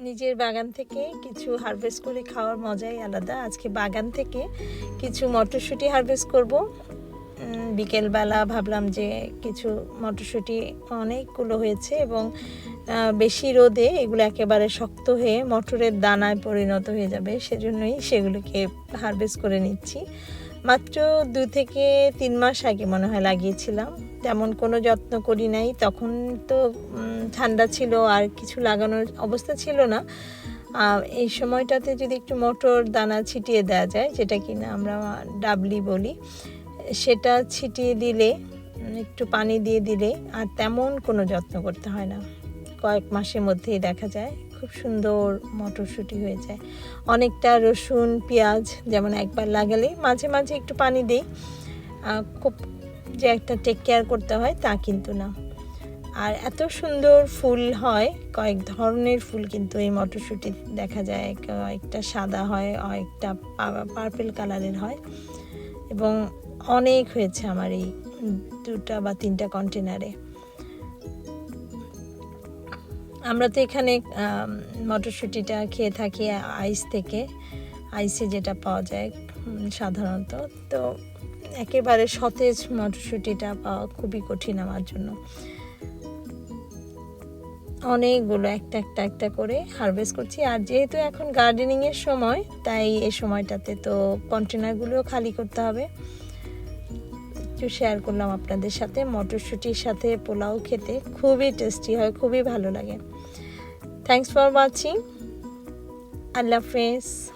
নিজের বাগান থেকে কিছু হারভেস্ট করে খাওয়ার মজাই আলাদা। আজকে বাগান থেকে কিছু মটরশুঁটি হারভেস্ট করব। বিকেলবেলা ভাবলাম যে কিছু মটরশুঁটি অনেকগুলো হয়েছে এবং বেশি রোদে এগুলো একেবারে শক্ত হয়ে মটরের দানায় পরিণত হয়ে যাবে, সেজন্যই সেগুলোকে হারভেস্ট করে নিচ্ছি। মাত্র দু থেকে তিন মাস আগে মনে হয় লাগিয়েছিলাম। তেমন কোনো যত্ন করি নাই, তখন তো ঠান্ডা ছিল আর কিছু লাগানোর অবস্থা ছিল না। এই সময়টাতে যদি একটু মটর দানা ছিটিয়ে দেওয়া যায়, যেটা কিনা আমরা ডাবলি বলি সেটা ছিটিয়ে দিলে, একটু পানি দিয়ে দিলে আর তেমন কোনো যত্ন করতে হয় না। কয়েক মাসের মধ্যেই দেখা যায়, খুব সুন্দর মটরশুঁটি হয়ে যায়। অনেকটা রসুন, পেঁয়াজ যেমন একবার লাগালে মাঝে মাঝে একটু পানি দিই। খুব যে একটা টেক কেয়ার করতে হয় তা কিন্তু না। আর এত সুন্দর ফুল হয়, কয়েক ধরনের ফুল কিন্তু এই মটরশুঁটি দেখা যায়। কয়েকটা সাদা হয় কয়েকটা পার্পেল কালারের হয়। এবং অনেক হয়েছে আমার এই দুটা বা তিনটা কন্টেনারে আমরা তো এখানে মটরশুঁটিটা খেয়ে থাকি আইস থেকে। আইসে যেটা পাওয়া যায় সাধারণত। তো একেবারে সতেজ মটরশুঁটিটা পাওয়া খুবই কঠিন আমার জন্য। অনেকগুলো একটা একটা একটা করে হারভেস্ট করছি। আর যেহেতু এখন গার্ডেনিংয়ের সময়, তাই এই সময়টাতে তো কন্টেনারগুলোও খালি করতে হবে। একটু শেয়ার করলাম আপনাদের সাথে। মটরশুঁটির সাথে পোলাও খেতে খুবই টেস্টি হয়, খুবই ভালো লাগে। থ্যাংকস ফর ওয়াচিং আল্লাহ হাফেজ।